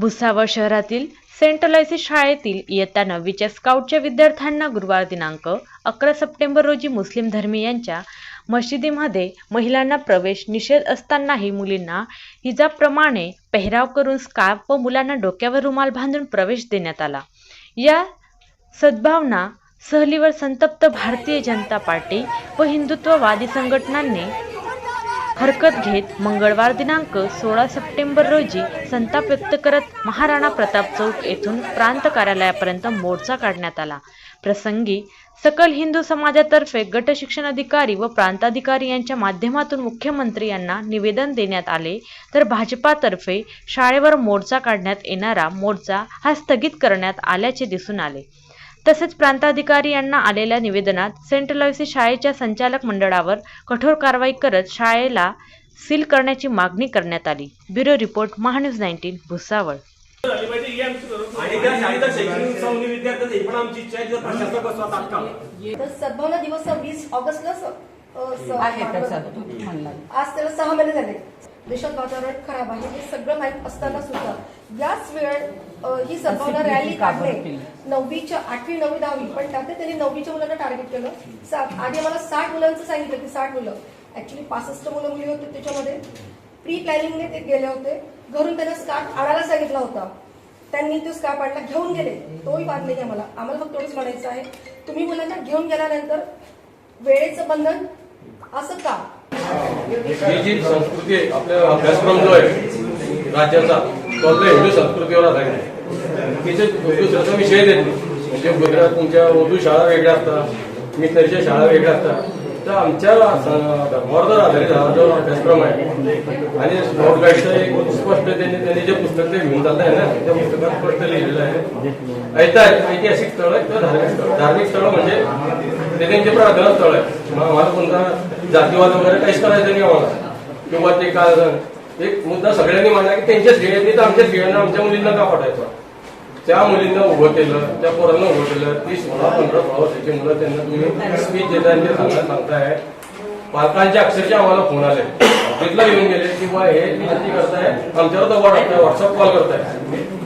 भुसावळ शहरातील सेंट्रलायसिस शाळेतील इयत्ता नववीच्या स्काउटच्या विद्यार्थ्यांना गुरुवार दिनांक अकरा सप्टेंबर रोजी मुस्लिम धर्मीयांच्या मशिदीमध्ये महिलांना प्रवेश निषेध असतानाही मुलींना हिजाबप्रमाणे पेहराव करून स्कार्फ व मुलांना डोक्यावर रुमाल बांधून प्रवेश देण्यात आला. या सद्भावना सहलीवर संतप्त भारतीय जनता पार्टी व हिंदुत्ववादी संघटनांनी हरकत घेत मंगळवार दिनांक सोळा सप्टेंबर रोजी संताप व्यक्त करत महाराणा प्रताप चौक येथून प्रांत कार्यालयापर्यंत मोर्चा काढण्यात आला. प्रसंगी सकल हिंदू समाजातर्फे गट शिक्षण अधिकारी व प्रांताधिकारी यांच्या माध्यमातून मुख्यमंत्री यांना निवेदन देण्यात आले तर भाजपातर्फे शाळेवर मोर्चा काढण्यात येणारा मोर्चा हा स्थगित करण्यात आल्याचे दिसून आले. तसेच प्रांताधिकारी यांना आलेल्या निवेदनात सेंट लॉयसी शाळेच्या संचालक मंडळावर कठोर कारवाई करत शाळेला सील करण्याची मागणी करण्यात आली. Bureau report Mahanews nineteen Bhusawal. दिवस वीस ऑगस्टला आज त्याला सहा महिने झाले. देशात वातावरण खराब आहे हे सगळं माहीत असताना सुद्धा याच वेळ ही सद्भावना रॅली का बरं काढणे केली? नववीच्या आठवी नववी दहावी पण त्यात त्यांनी नववीच्या मुलांना टार्गेट केलं. सात आधी मला साठ मुलांचं सांगितलं की साठ मुलं. ऍक्च्युली पासष्ट मुलं मुली होते त्याच्यामध्ये. प्री प्लॅनिंगने ते गेले होते. घरून त्यांना स्कार्फ आणायला सांगितला होता. त्यांनी तो स्कार्फ आणला घेऊन गेले. तोही वाद नाही आम्हाला. आम्हाला फक्त एवढंच म्हणायचं आहे. तुम्ही मुलांना घेऊन गेल्यानंतर वेळेचं बंधन असं का? ही जी संस्कृती आहे आपला अभ्यासक्रम जो आहे राज्याचा तो आपल्या हिंदू संस्कृतीवर आधारित आहे. तिथे दुसऱ्याचा विषय देत नाही. म्हणजे गुजरात तुमच्या उर्दू शाळा वेगळ्या असतात मिशनरीच्या शाळा वेगळ्या असतात. तर आमच्या धर्मावर जर आधारित हा जो अभ्यासक्रम आहे आणि स्पॉट गाईडचं एक स्पष्ट त्यांनी त्यांनी जे पुस्तक ते घेऊन जात आहे ना त्या पुस्तकात स्पष्ट लिहिलं ऐतिहासिक ऐतिहासिक स्थळ आहे किंवा धार्मिक स्थळ. धार्मिक स्थळ म्हणजे ते त्यांचे प्रार्थना स्थळ आहे आम्हाला कोणता जातीवाद वगैरे काहीच करायचं नाही आम्हाला. किंवा ते काय एक मुद्दा सगळ्यांनी मांडला की त्यांच्याच ध्येयाने तर आमच्या ध्येयानं आमच्या मुलींना का वाटायचं त्या मुलींना उभं केलं त्या पोरांना उभं केलं ती सोळा पंधरा सोळा वर्षाची मुलं त्यांना तुम्ही स्पीच देताय आणि सांगता सांगताय. पालकांचे अक्षरशः आम्हाला फोन आले. तिथला येऊन गेले की बा हे विनंती करताय आमच्यावर दबाव टाकताय व्हॉट्सअप कॉल करताय.